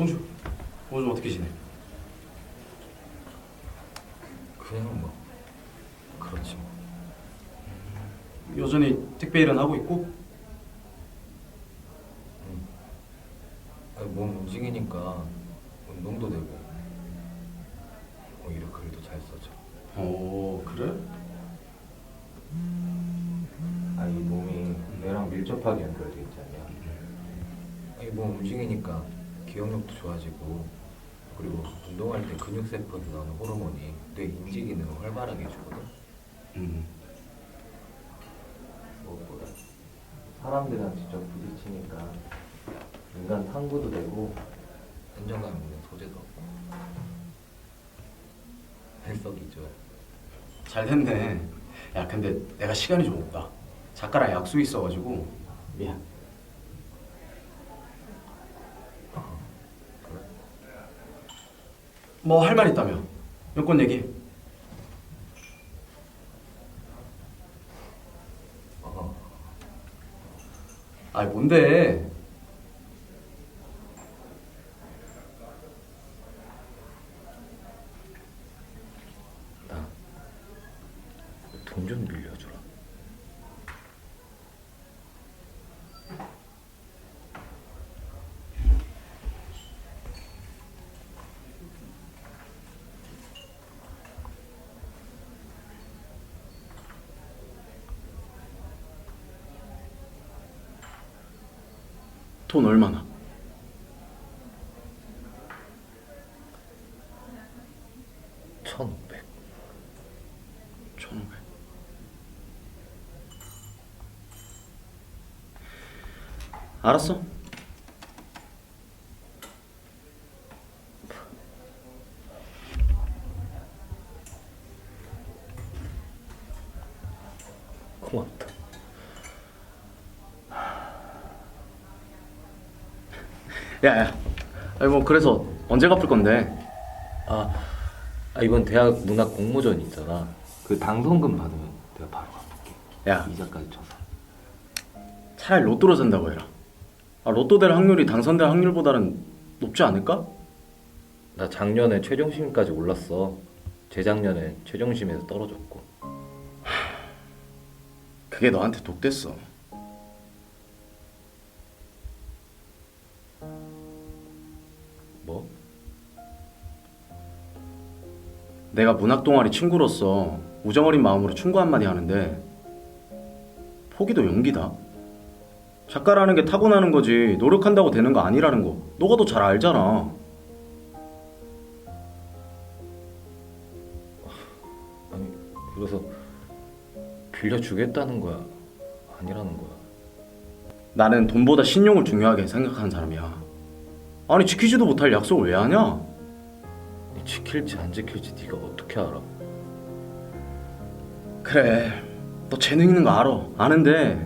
동주 오늘 좀 어떻게 지내? 그냥 뭐 그렇지 뭐. 여전히 택배 일은 하고 있고? 아니, 몸 움직이니까 운동도 되고 뭐 이렇게 글도 잘 써져. 어 그래? 아이 몸이 뇌랑 밀접하게 연결돼 있지 않냐? 아니 몸 움직이니까 기억력도 좋아지고 그리고 운동할 때 근육세포에서 나오는 호르몬이 뇌 인지 기능을 활발하게 해주거든. 음. 무엇보다 사람들이랑 직접 부딪히니까 인간 탐구도 되고 안정감 있는 소재도 없고 일석이조 잘 됐네. 야 근데 내가 시간이 좀 없다. 작가랑 약속 있어가지고 미안. 그래? 뭐 할 말 있다며? 여권 얘기. 어 아이 뭔데? 나돈좀 빌려주라 돈 얼마나? 천오백 천오백. 알았어. 고맙다 야야. 아니 뭐 그래서 언제 갚을 건데? 아, 아 이번 대학 문학 공모전 있잖아 그 당선금 받으면 내가 바로 갚을게 야 이자까지 쳐서 차라리 로또로 산다고 해라. 아 로또 될 확률이 당선될 확률보다는 높지 않을까? 나 작년에 최종심까지 올랐어 재작년에 최종심에서 떨어졌고 그게 너한테 독됐어. 뭐? 내가 문학 동아리 친구로서 우정어린 마음으로 충고 한마디 하는데 포기도 용기다. 작가라는 게 타고나는 거지 노력한다고 되는 거 아니라는 거 너가 더 잘 알잖아. 아니 그래서 빌려주겠다는 거야 아니라는 거야 나는 돈보다 신용을 중요하게 생각하는 사람이야. 아니 지키지도 못할 약속을 왜 하냐? 니 지킬지 안 지킬지 네가 어떻게 알아 그래, 너 재능 있는 거 알아. 아는데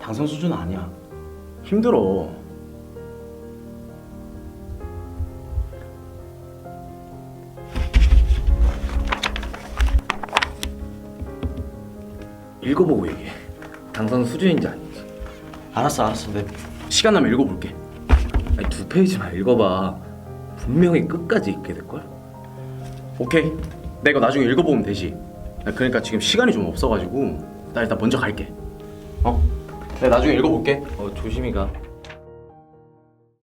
당선 수준 아니야. 힘들어. 읽어보고 얘기해 당선 수준인지 아닌지 알았어, 알았어. 내 시간 나면 읽어볼게. 아니 두 페이지만 읽어봐 분명히 끝까지 읽게 될걸? 오케이. 내가 나중에 읽어보면 되지. 나 그러니까 지금 시간이 좀 없어가지고 나 일단 먼저 갈게. 어? 내가 나중에 읽어볼게. 어 조심히 가